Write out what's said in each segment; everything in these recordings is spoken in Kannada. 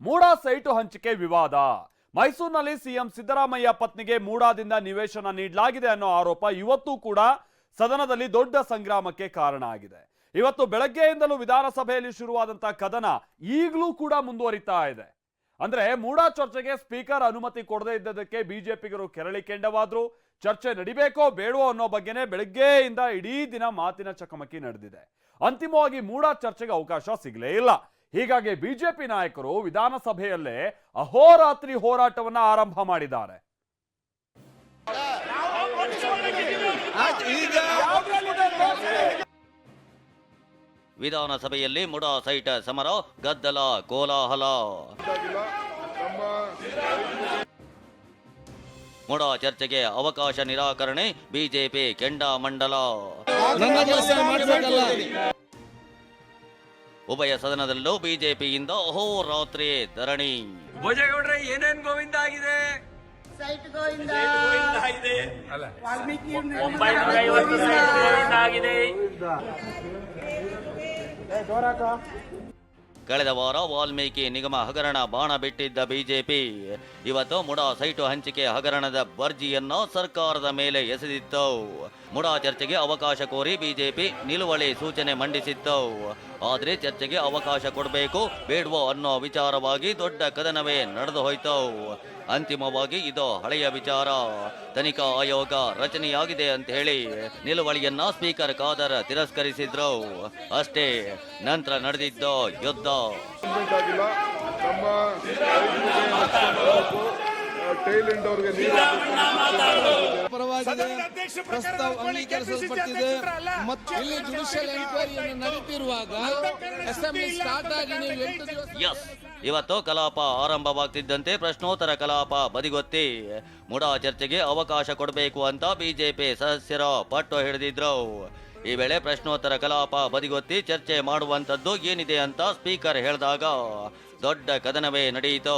ಮೂಡಾ ಸೈಟು ಹಂಚಿಕೆ ವಿವಾದ. ಮೈಸೂರಿನಲ್ಲಿ ಸಿಎಂ ಸಿದ್ದರಾಮಯ್ಯ ಪತ್ನಿಗೆ ಮೂಡಾದಿಂದ ನಿವೇಶನ ನೀಡಲಾಗಿದೆ ಅನ್ನೋ ಆರೋಪ ಇವತ್ತು ಕೂಡ ಸದನದಲ್ಲಿ ದೊಡ್ಡ ಸಂಗ್ರಾಮಕ್ಕೆ ಕಾರಣ ಆಗಿದೆ. ಇವತ್ತು ಬೆಳಗ್ಗೆಯಿಂದಲೂ ವಿಧಾನಸಭೆಯಲ್ಲಿ ಶುರುವಾದಂತಹ ಕದನ ಈಗಲೂ ಕೂಡ ಮುಂದುವರಿತಾ ಇದೆ. ಅಂದ್ರೆ ಮೂಡಾ ಚರ್ಚೆಗೆ ಸ್ಪೀಕರ್ ಅನುಮತಿ ಕೊಡದೇ ಇದ್ದದಕ್ಕೆ ಬಿಜೆಪಿಗರು ಕೆರಳಿ ಕೆಂಡವಾದ್ರು. ಚರ್ಚೆ ನಡಿಬೇಕೋ ಬೇಡವೋ ಅನ್ನೋ ಬಗ್ಗೆನೇ ಬೆಳಗ್ಗೆಯಿಂದ ಇಡೀ ದಿನ ಮಾತಿನ ಚಕಮಕಿ ನಡೆದಿದೆ. ಅಂತಿಮವಾಗಿ ಮೂಡಾ ಚರ್ಚೆಗೆ ಅವಕಾಶ ಸಿಗಲೇ ಇಲ್ಲ. ಹೀಗಾಗಿ ಬಿಜೆಪಿ ನಾಯಕರು ವಿಧಾನಸಭೆಯಲ್ಲೇ ಅಹೋರಾತ್ರಿ ಹೋರಾಟವನ್ನು ಆರಂಭ ಮಾಡಿದ್ದಾರೆ. ವಿಧಾನಸಭೆಯಲ್ಲಿ ಮುಡಾ ಸೈಟ ಸಮರ ಗದ್ದಲ ಕೋಲಾಹಲ. ಮುಡಾ ಚರ್ಚೆಗೆ ಅವಕಾಶ ನಿರಾಕರಣೆ ಬಿಜೆಪಿ ಕೆಂಡಾಮಂಡಲ. ಮಂಡಲ ಕೆಲಸ ಮಾಡ್ಬೇಕಲ್ಲ. ಉಭಯ ಸದನದಲ್ಲೂ ಬಿಜೆಪಿಯಿಂದ ಅಹೋರಾತ್ರಿ ಧರಣಿ. ಭೋಜೇಗೌಡ್ರೆ ಏನೇನ್ ಗೋವಿಂದ ಆಗಿದೆ? ಸೈಟ್ ಗೋವಿಂದ. ವಾಲ್ಮೀಕಿ ಕಳೆದ ವಾರ ವಾಲ್ಮೀಕಿ ನಿಗಮ ಹಗರಣ ಬಾಣ ಬಿಟ್ಟಿದ್ದ ಬಿಜೆಪಿ. ಇವತ್ತು ಮುಡಾ ಸೈಟು ಹಂಚಿಕೆ ಹಗರಣದ ಬರ್ಜಿಯನ್ನು ಸರ್ಕಾರದ ಮೇಲೆ ಎಸೆದಿತ್ತು. ಮುಡಾ ಚರ್ಚೆಗೆ ಅವಕಾಶ ಕೋರಿ ಬಿಜೆಪಿ ನಿಲುವಳಿ ಸೂಚನೆ ಮಂಡಿಸಿತ್ತು ಆದರೆ ಚರ್ಚೆಗೆ ಅವಕಾಶ ಕೊಡಬೇಕು ಬೇಡವೋ ಅನ್ನೋ ವಿಚಾರವಾಗಿ ದೊಡ್ಡ ಕದನವೇ ನಡೆದು ಹೋಯ್ತು ಅಂತಿಮವಾಗಿ ಇದು ಹಳೆಯ ವಿಚಾರ. ತನಿಖಾ ಆಯೋಗ ರಚನೆಯಾಗಿದೆ ಅಂತ ಹೇಳಿ ನಿಲುವಳಿಯನ್ನ ಸ್ಪೀಕರ್ ಖಾದರ್ ತಿರಸ್ಕರಿಸಿದ್ರು. ಅಷ್ಟೇ ನಂತರ ನಡೆದಿದ್ದು ಯುದ್ಧ. ಟೈಲ್ ಎಂಡ್ ಅವರಿಗೆ ಪ್ರಸ್ತಾವ ಅಂಗೀಕರಿಸಲ್ಪಟ್ಟಿದೆ. ಮತ್ತು ಇಲ್ಲಿ ಜುಡಿಷಿಯಲ್ ಎನ್ಕ್ವೈರಿಯನ್ನು ನಡೆಯುತ್ತಿರುವಾಗ ಅಸೆಂಬ್ಲಿ ಸ್ಟಾರ್ಟ್ ಆಗಿ ನೀವು ಎಂಟು ದಿವಸ ಎಸ್ ಇವತ್ತು ಕಲಾಪ ಆರಂಭವಾಗ್ತಿದ್ದಂತೆ ಪ್ರಶ್ನೋತ್ತರ ಕಲಾಪ ಬದಿಗೊತ್ತಿ ಮೂಡಾ ಚರ್ಚೆಗೆ ಅವಕಾಶ ಕೊಡಬೇಕು ಅಂತ ಬಿಜೆಪಿ ಸದಸ್ಯರ ಪಟ್ಟು ಹಿಡಿದಿದ್ರು. ಈ ವೇಳೆ ಪ್ರಶ್ನೋತ್ತರ ಕಲಾಪ ಬದಿಗೊತ್ತಿ ಚರ್ಚೆ ಮಾಡುವಂತದ್ದು ಏನಿದೆ ಅಂತ ಸ್ಪೀಕರ್ ಹೇಳಿದಾಗ ದೊಡ್ಡ ಕದನವೇ ನಡೆಯಿತು.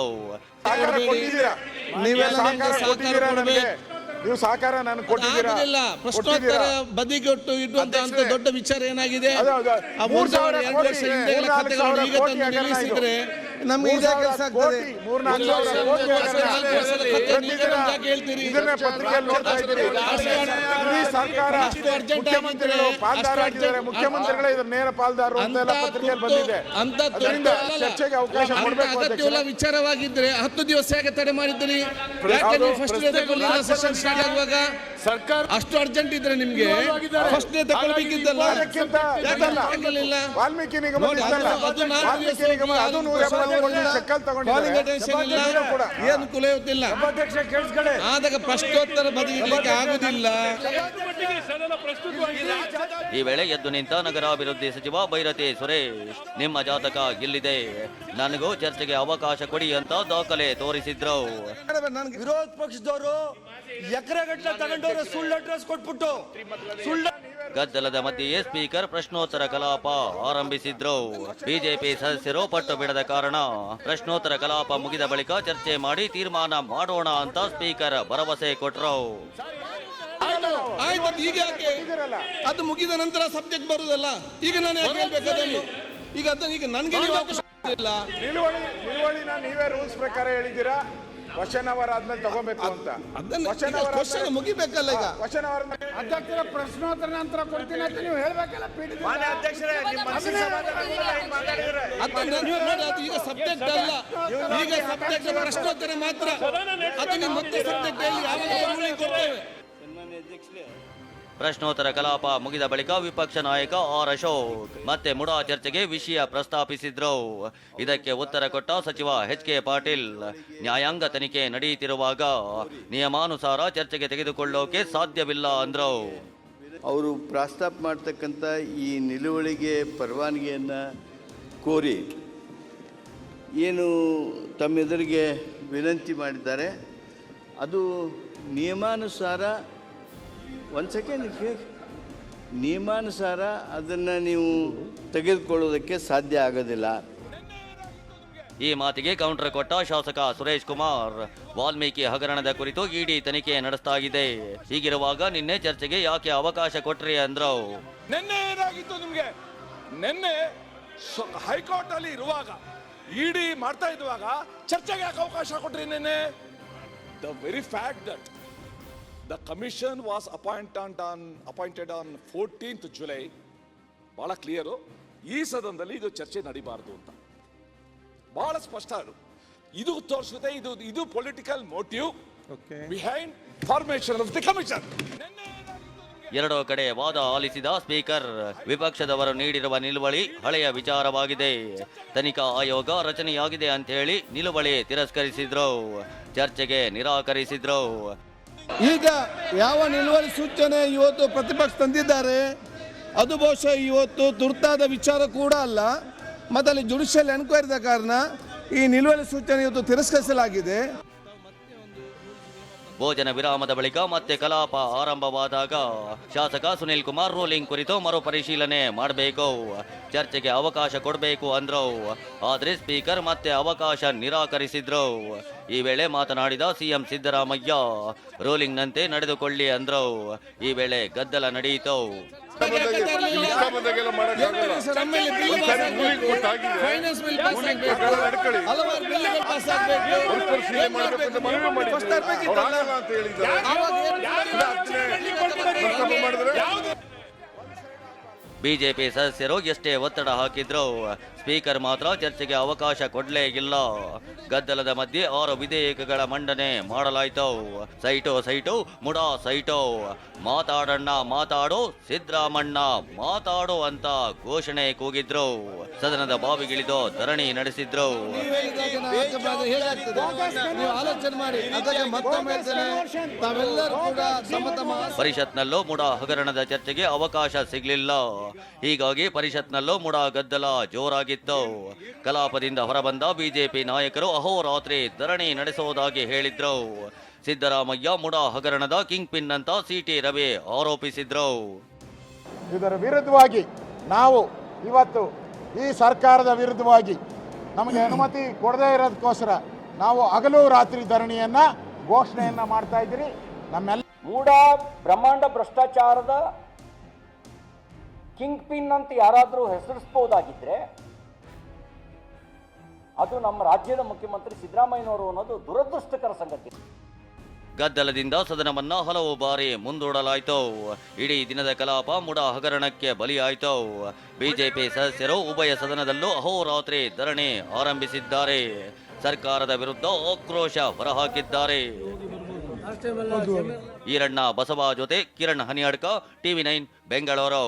ನೀವು ಸಹಕಾರ ನಾನು ಕೊಟ್ಟಿದ್ದೀರಾ? ಪ್ರಶ್ನೋತ್ತರ? ಬದಿಗೊಟ್ಟು ಇಡುವಂತ ಅಂತ ದೊಡ್ಡ ವಿಚಾರ ಏನಾಗಿದೆ? ಮೂರ್ ಸಾವಿರ ಎರಡು ಸಾವಿರ ಈಗ ತಂದು ನಿಲ್ಲಿಸಿದ್ರೆ ನಮ್ಗೆ ಇದೇ ಕೆಲಸ ಆಗ್ತದೆ. ಇದನ್ನ ಪತ್ರಿಕೆಯಲ್ಲಿ ನೋಡ್ತಾ ಇದ್ದೀರಿ. ಇಡೀ ಸರ್ಕಾರ ಮುಖ್ಯಮಂತ್ರಿಗಳು ಪಾಲ್ದಾರಾಗಿದ್ದಾರೆ ಮುಖ್ಯಮಂತ್ರಿಗಳೇ ಇದರ ನೇರ ಪಾಲ್ದಾರರು ಅಂತ ಎಲ್ಲ ಪತ್ರಿಕೆಯಲ್ಲಿ ಬಂದಿದೆ. ಅಂತ ಅದರಿಂದ ಚರ್ಚೆಗೆ ಅವಕಾಶ ಅಂತ ಕೊಡಬೇಕು ಅಗತ್ಯವಿಲ್ಲ. ವಿಚಾರವಾಗಿದ್ರೆ ಹತ್ತು ದಿವಸ ಯಾಕೆ ತಡೆ ಮಾಡಿದ್ದೀರಿ? ಯಾಕೆ ನೀವು ಫಸ್ಟ್ ಡೇ ಸೆಷನ್ ಸ್ಟಾರ್ಟ್ ಆಗುವಾಗ? ಸರ್ಕಾರ ಅಷ್ಟು ಅರ್ಜೆಂಟ್ ಇದ್ರೆ ನಿಮ್ಗೆ ತಗೊಳ್ಬೇಕಿದ್ದಲ್ಲ? ವಾಲ್ಮೀಕಿ ನಿಗಮ ಅದು- ವಾಲ್ಮೀಕಿ ನಿಗಮ ನೂರ ಏನು ಕುಲೆಯುತ್ತಿಲ್ಲ ಆದಾಗ ಪ್ರಶ್ನೋತ್ತರ ಬದಿಗಿಡ್ಲಿಕ್ಕೆ ಆಗುದಿಲ್ಲ. ಈ ವೇಳೆ ಎದ್ದು ನಿಂತ ನಗರಾಭಿವೃದ್ಧಿ ಸಚಿವ ಬೈರತಿ ಸುರೇಶ್ ನಿಮ್ಮ ಜಾತಕ ಇಲ್ಲಿದೆ. ನನಗೂ ಚರ್ಚೆಗೆ ಅವಕಾಶ ಕೊಡಿ ಅಂತ ದಾಖಲೆ ತೋರಿಸಿದ್ರು. ವಿರೋಧ ಪಕ್ಷದವರು ತಗೊಂಡವ್ರೆ ಸುಳ್ಳು ಅಡ್ರೆಸ್ ಕೊಟ್ಬಿಟ್ಟು ಸುಳ್ಳು ಗದ್ದಲದ ಮಧ್ಯೆಯೇ ಸ್ಪೀಕರ್ ಪ್ರಶ್ನೋತ್ತರ ಕಲಾಪ ಆರಂಭಿಸಿದ್ರು. ಬಿಜೆಪಿ ಸದಸ್ಯರು ಪಟ್ಟು ಬಿಡದ ಕಾರಣ ಪ್ರಶ್ನೋತ್ತರ ಕಲಾಪ ಮುಗಿದ ಬಳಿಕ ಚರ್ಚೆ ಮಾಡಿ ತೀರ್ಮಾನ ಮಾಡೋಣ ಅಂತ ಸ್ಪೀಕರ್ ಭರವಸೆ ಕೊಟ್ರು. ಆಯ್ತು ಈಗ ಯಾಕೆ ಅದು ಮುಗಿದ ನಂತರ ಸಬ್ಜೆಕ್ಟ್ ಬರುದಲ್ಲ. ಈಗ ನಾನು ಯಾಕೆ ಹೇಳ್ಬೇಕು ಅದನ್ನು? ಈಗ ಅದನ್ನ ಈಗ ನನ್ಗೆ ನೀವು ಅವಕಾಶ ಇಲ್ಲ ನಿಲುವಳಿ ನಿಲುವಳಿನ ನೀವೇ ರೂಲ್ಸ್ ಪ್ರಕಾರ ಹೇಳಿದ್ದೀರಾ? ವಚನ ಅವರ್ ಆದ್ಮೇಲೆ ತಗೋಬೇಕು ಅಂತ. ಅದನ್ನ ಕ್ವಶನ್ ಅವರ್ ಕ್ವಶನ್ ಮುಗಿಬೇಕಲ್ಲ ಈಗ. ವಚನ ಅವರ ಅಧ್ಯಕ್ಷರ ಪ್ರಶ್ನೋತ್ತರ ನಂತರ ಕೊಡ್ತೀನಿ ಅಂತ ನೀವು ಹೇಳ್ಬೇಕಲ್ಲ ಪೀಠ ಮಾನ್ಯ ಅಧ್ಯಕ್ಷರೇ ನಿಮ್ಮ ಮನಸ್ಸಿಗೆ ಸಮಾಧಾನ ಆಗಿಲ್ಲ, ಮಾತಾಡಿದ್ರೆ. ಅದನ್ನ ನೀವು ನೋಡಿ, ಅದು ಈಗ ಸಬ್ಜೆಕ್ಟ್ ಅಲ್ಲ. ಈಗ ಸಬ್ಜೆಕ್ಟ್ ಪ್ರಶ್ನೋತ್ತರ ಮಾತ್ರ. ಅದು ನೀವು ಮತ್ತೆ ಸಬ್ಜೆಕ್ಟ್ ಹೇಳಿ ಯಾವಾಗ ಕೊಡ್ತೇವೆ? ಪ್ರಶ್ನೋತ್ತರ ಕಲಾಪ ಮುಗಿದ ಬಳಿಕ ವಿಪಕ್ಷ ನಾಯಕ ಆರ್ ಅಶೋಕ್ ಮತ್ತೆ ಮುಡಾ ಚರ್ಚೆಗೆ ವಿಷಯ ಪ್ರಸ್ತಾಪಿಸಿದ್ರು. ಇದಕ್ಕೆ ಉತ್ತರ ಕೊಟ್ಟ ಸಚಿವ ಎಚ್ ಕೆ ಪಾಟೀಲ್. ನ್ಯಾಯಾಂಗ ತನಿಖೆ ನಡೆಯುತ್ತಿರುವಾಗ ನಿಯಮಾನುಸಾರ ಚರ್ಚೆಗೆ ತೆಗೆದುಕೊಳ್ಳೋಕೆ ಸಾಧ್ಯವಿಲ್ಲ ಅಂದ್ರು. ಅವರು ಪ್ರಸ್ತಾಪ ಮಾಡ್ತಕ್ಕಂಥ ಈ ನಿಲುವಳಿಗೆ ಪರವಾನಗಿಯನ್ನು ಕೋರಿ ಏನು ತಮ್ಮೆದುರಿಗೆ ವಿನಂತಿ ಮಾಡಿದ್ದಾರೆ. ಅದು ನಿಯಮಾನುಸಾರ ಒಂದು ಸೆಕೆಂಡ್ ಕೇಳಿ. ನಿಯಮಾನುಸಾರ ಅದನ್ನು ನೀವು ತೆಗೆದುಕೊಳ್ಳೋದಕ್ಕೆ ಸಾಧ್ಯ ಆಗೋದಿಲ್ಲ. ಈ ಮಾತಿಗೆ ಕೌಂಟರ್ ಕೊಟ್ಟ ಶಾಸಕ ಸುರೇಶ್ ಕುಮಾರ್. ವಾಲ್ಮೀಕಿ ಹಗರಣದ ಕುರಿತು ಇಡಿ ತನಿಖೆ ನಡೆಸ್ತಾ ಇದೆ ಹೀಗಿರುವಾಗ ನಿನ್ನೆ ಚರ್ಚೆಗೆ ಯಾಕೆ ಅವಕಾಶ ಕೊಟ್ರಿ ಅಂದ್ರು? ನಿನ್ನೆ ಏನಾಗಿತ್ತು ನಿಮಗೆ. ನಿನ್ನೆ ಹೈಕೋರ್ಟ್ ಅಲ್ಲಿ ಇರುವಾಗ ಇಡಿ ಮಾಡ್ತಾ ಇರುವಾಗ ಚರ್ಚೆಗೆ ಯಾಕೆ ಅವಕಾಶ ಕೊಟ್ರಿ ನಿನ್ನೆ? The very fact that the commission was appoint on appointed on fourteenth July ಭಾಳ ಕ್ಲಿಯರು ಈ ಸದನದಲ್ಲಿ ಇದು ಚರ್ಚೆ ನಡಿಬಾರದು ಅಂತ. ಭಾಳ ಸ್ಪಷ್ಟ ಅದು. ಇದು ತೋರಿಸುತ್ತೆ ಇದು ಇದು political motive behind formation of the commission ಎರಡೂ ಕಡೆ ವಾದ ಆಲಿಸಿದ ಸ್ಪೀಕರ್ ವಿಪಕ್ಷದವರು ನೀಡಿರುವ ನಿಲುವಳಿ ಹಳೆಯ ವಿಚಾರವಾಗಿದೆ. ತನಿಖಾ ಆಯೋಗ ರಚನೆಯಾಗಿದೆ ಅಂತ ಹೇಳಿ ನಿಲುವಳಿ ತಿರಸ್ಕರಿಸಿದ್ರು. ಚರ್ಚೆಗೆ ನಿರಾಕರಿಸಿದ್ರು. ಈಗ ಯಾವ ನಿಲುವಳಿ ಸೂಚನೆ ಇವತ್ತು ಪ್ರತಿಪಕ್ಷ ತಂದಿದ್ದಾರೆ, ಅದು ಬಹುಶಃ ಇವತ್ತು ತುರ್ತಾದ ವಿಚಾರ ಕೂಡ ಅಲ್ಲ. ಮತ್ತು ಅಲ್ಲಿ ಜುಡಿಷಿಯಲ್ ಎನ್ಕ್ವೈರಿದ ಕಾರಣ ಈ ನಿಲುವಳಿ ಸೂಚನೆ ಇವತ್ತು ತಿರಸ್ಕರಿಸಲಾಗಿದೆ. ಭೋಜನ ವಿರಾಮದ ಬಳಿಕ ಮತ್ತೆ ಕಲಾಪ ಆರಂಭವಾದಾಗ ಶಾಸಕ ಸುನಿಲ್ ಕುಮಾರ್ ರೂಲಿಂಗ್ ಕುರಿತು ಮರುಪರಿಶೀಲನೆ ಮಾಡಬೇಕು. ಚರ್ಚೆಗೆ ಅವಕಾಶ ಕೊಡಬೇಕು ಅಂದ್ರು. ಆದರೆ ಸ್ಪೀಕರ್ ಮತ್ತೆ ಅವಕಾಶ ನಿರಾಕರಿಸಿದ್ರು. ಈ ವೇಳೆ ಮಾತನಾಡಿದ ಸಿಎಂ ಸಿದ್ದರಾಮಯ್ಯ ರೂಲಿಂಗ್ನಂತೆ ನಡೆದುಕೊಳ್ಳಿ ಅಂದ್ರವು ಈ ವೇಳೆ ಗದ್ದಲ ನಡೆಯಿತು. ಬಿಜೆಪಿ ಸದಸ್ಯರು ಎಷ್ಟೇ ಒತ್ತಡ ಹಾಕಿದ್ರು. ಸ್ಪೀಕರ್ ಮಾತ್ರ ಚರ್ಚೆಗೆ ಅವಕಾಶ ಕೊಡಲೇ ಇಲ್ಲ. ಗದ್ದಲದ ಮಧ್ಯೆ ಆರು ವಿಧೇಯಕಗಳ ಮಂಡನೆ ಮಾಡಲಾಯಿತು. ಸೈಟೋ ಸೈಟೋ ಮುಡಾ ಸೈಟೋ. ಮಾತಾಡಣ್ಣ ಮಾತಾಡೋ ಸಿದ್ದರಾಮಣ್ಣ ಮಾತಾಡೋ ಅಂತ ಘೋಷಣೆ ಕೂಗಿದ್ರು. ಸದನದ ಬಾವಿಗಿಳಿದು ಧರಣಿ ನಡೆಸಿದ್ರು. ಪರಿಷತ್ನಲ್ಲೂ ಮುಡಾ ಹಗರಣದ ಚರ್ಚೆಗೆ ಅವಕಾಶ ಸಿಗಲಿಲ್ಲ. ಹೀಗಾಗಿ ಪರಿಷತ್ನಲ್ಲೂ ಮುಡಾ ಗದ್ದಲ ಜೋರಾಗಿತ್ತು ಕಲಾಪದಿಂದ ಹೊರಬಂದ ಬಿಜೆಪಿ ನಾಯಕರು ಅಹೋರಾತ್ರಿ ಧರಣಿ ನಡೆಸುವುದಾಗಿ ಹೇಳಿದ್ರು. ಸಿದ್ದರಾಮಯ್ಯ ಮುಡಾ ಹಗರಣದ ಕಿಂಗ್ ಪಿನ್ ಅಂತ ಸಿಟಿ ರವಿ ಆರೋಪಿಸಿದ್ರು. ಇದರ ವಿರುದ್ಧವಾಗಿ ನಾವು ಇವತ್ತು ಈ ಸರ್ಕಾರದ ವಿರುದ್ಧವಾಗಿ ನಮಗೆ ಅನುಮತಿ ಕೊಡದೇ ಇರೋದಕ್ಕೋಸ್ಕರ ನಾವು ಹಗಲು ರಾತ್ರಿ ಧರಣಿಯನ್ನ ಘೋಷಣೆಯನ್ನ ಮಾಡ್ತಾ ಇದ್ದೀರಿ. ನಮ್ಮೆಲ್ಲ ಮೂಡ ಬ್ರಹ್ಮಾಂಡ ಭ್ರಷ್ಟಾಚಾರದ ಕಿಂಗ್ ಪಿನ್ ಅಂತ ಯಾರಾದರೂ ಹೆಸರಿಸ್ಬೋದಾಗಿದ್ರೆ ಅದು ನಮ್ಮ ರಾಜ್ಯದ ಮುಖ್ಯಮಂತ್ರಿ ಸಿದ್ದರಾಮಯ್ಯನವರು ಅನ್ನೋದು ದುರದೃಷ್ಟಕರ ಸಂಗತಿ. ಗದ್ದಲದಿಂದ ಸದನವನ್ನ ಹಲವು ಬಾರಿ ಮುಂದೂಡಲಾಯಿತು. ಇಡೀ ದಿನದ ಕಲಾಪ ಮೂಡ ಹಗರಣಕ್ಕೆ ಬಲಿಯಾಯಿತು. ಬಿಜೆಪಿ ಸದಸ್ಯರು ಉಭಯ ಸದನದಲ್ಲೂ ಅಹೋರಾತ್ರಿ ಧರಣಿ ಆರಂಭಿಸಿದ್ದಾರೆ. ಸರ್ಕಾರದ ವಿರುದ್ಧ ಆಕ್ರೋಶ ಹೊರಹಾಕಿದ್ದಾರೆ. ಈರಣ್ಣ ಬಸವ ಜೊತೆ ಕಿರಣ್ ಹನಿಯಡ್ಕ, ಟಿವಿ ನೈನ್, ಬೆಂಗಳೂರು.